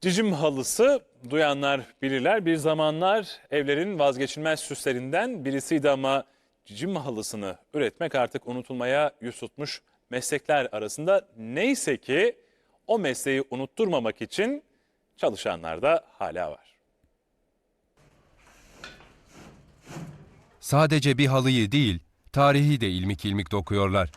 Cicim halısı duyanlar bilirler. Bir zamanlar evlerin vazgeçilmez süslerinden birisiydi ama cicim halısını üretmek artık unutulmaya yüz tutmuş meslekler arasında. Neyse ki o mesleği unutturmamak için çalışanlar da hala var. Sadece bir halıyı değil, tarihi de ilmik ilmik dokuyorlar.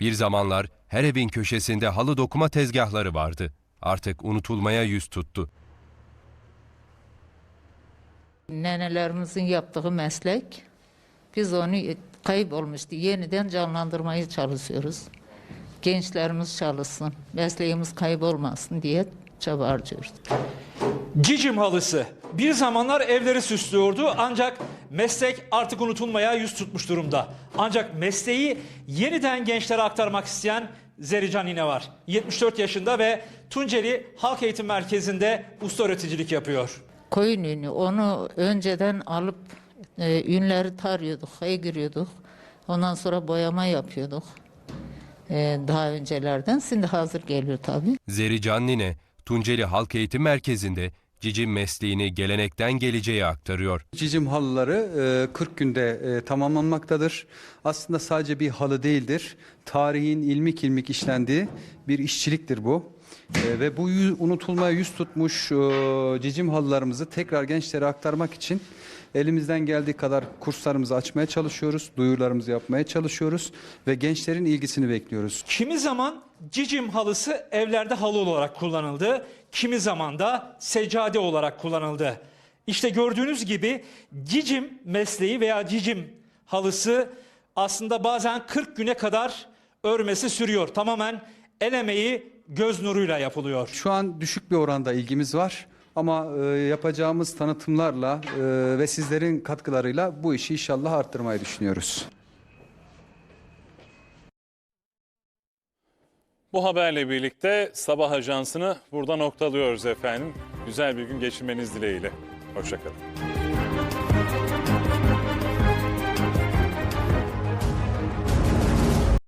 Bir zamanlar her evin köşesinde halı dokuma tezgahları vardı. Artık unutulmaya yüz tuttu. Nenelerimizin yaptığı meslek. Biz onu kaybolmuştu. Yeniden canlandırmaya çalışıyoruz. Gençlerimiz çalışsın, mesleğimiz kaybolmasın diye çaba harcıyoruz. Cicim halısı. Bir zamanlar evleri süslüyordu ancak meslek artık unutulmaya yüz tutmuş durumda. Ancak mesleği yeniden gençlere aktarmak isteyen Zerican yine var. 74 yaşında ve Tunceli Halk Eğitim Merkezi'nde usta öğreticilik yapıyor. Koyun ünü onu önceden alıp e, ünleri tarıyorduk, giriyorduk. Ondan sonra boyama yapıyorduk. E, daha öncelerden. Şimdi hazır geliyor tabii. Zerican Nine, Tunceli Halk Eğitim Merkezi'nde cicim mesleğini gelenekten geleceğe aktarıyor. Cicim halıları e, 40 günde e, tamamlanmaktadır. Aslında sadece bir halı değildir. Tarihin ilmik ilmik işlendiği bir işçiliktir bu. E, Ve bu unutulmaya yüz tutmuş e, cicim halılarımızı tekrar gençlere aktarmak için elimizden geldiği kadar kurslarımızı açmaya çalışıyoruz, duyurularımızı yapmaya çalışıyoruz ve gençlerin ilgisini bekliyoruz. Kimi zaman cicim halısı evlerde halı olarak kullanıldı. Kimi zaman da seccade olarak kullanıldı. İşte gördüğünüz gibi cicim mesleği veya cicim halısı aslında bazen 40 güne kadar örmesi sürüyor. Tamamen el emeği göz nuruyla yapılıyor. Şu an düşük bir oranda ilgimiz var ama e, yapacağımız tanıtımlarla e, ve sizlerin katkılarıyla bu işi inşallah arttırmayı düşünüyoruz. Bu haberle birlikte sabah ajansını burada noktalıyoruz efendim. Güzel bir gün geçirmeniz dileğiyle. Hoşçakalın.